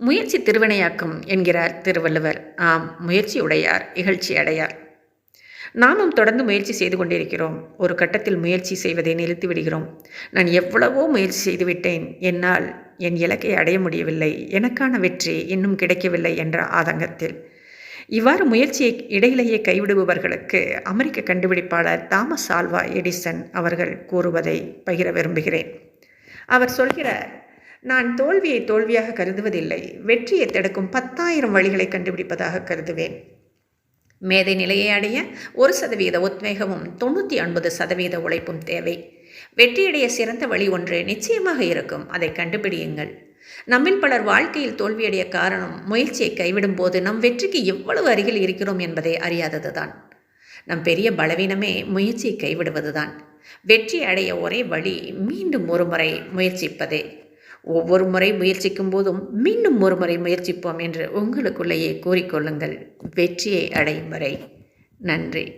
முயற்சி திருவினையாக்கும் என்கிறார் திருவள்ளுவர். ஆம் முயற்சி உடையார் இகழ்ச்சி அடையார். நாமும் தொடர்ந்து முயற்சி செய்து கொண்டிருக்கிறோம். ஒரு கட்டத்தில் முயற்சி செய்வதை நிறுத்தி விடுகிறோம். நான் எவ்வளவோ முயற்சி செய்துவிட்டேன் என்னால் என் இலக்கை அடைய முடியவில்லை. எனக்கான வெற்றி இன்னும் கிடைக்கவில்லை என்ற ஆதங்கத்தில். இவ்வாறு முயற்சியை இடையிலேயே கைவிடுபவர்களுக்கு அமெரிக்க கண்டுபிடிப்பாளர் தாமஸ் ஆல்வா எடிசன் அவர்கள் கூறுவதை பகிர விரும்புகிறேன். அவர் சொல்கிறார் நான் தோல்வியை தோல்வியாக கருதுவதில்லை. வெற்றியை தடுக்கும் பத்தாயிரம் வழிகளை கண்டுபிடிப்பதாக கருதுவேன். மேதை நிலையை அடைய ஒரு சதவீத உத்வேகமும் தொண்ணூற்றி ஒன்பது சதவீத உழைப்பும் தேவை. வெற்றியடைய சிறந்த வழி ஒன்று நிச்சயமாக இருக்கும். அதை கண்டுபிடியுங்கள். நம்மில் பலர் வாழ்க்கையில் தோல்வியடைய காரணம் முயற்சியை கைவிடும் போது நம் வெற்றிக்கு எவ்வளவு அருகில் இருக்கிறோம் என்பதை அறியாததுதான். நம் பெரிய பலவீனமே முயற்சியை கைவிடுவதுதான். வெற்றி அடைய ஒரே வழி மீண்டும் ஒரு முறை முயற்சிப்பதே. ஒவ்வொரு முறை முயற்சிக்கும் போதும் மீண்டும் ஒரு முறை முயற்சிப்போம் என்று உங்களுக்குள்ளேயே கூறிக்கொள்ளுங்கள். வெற்றியை அடையும் வரை. நன்றி.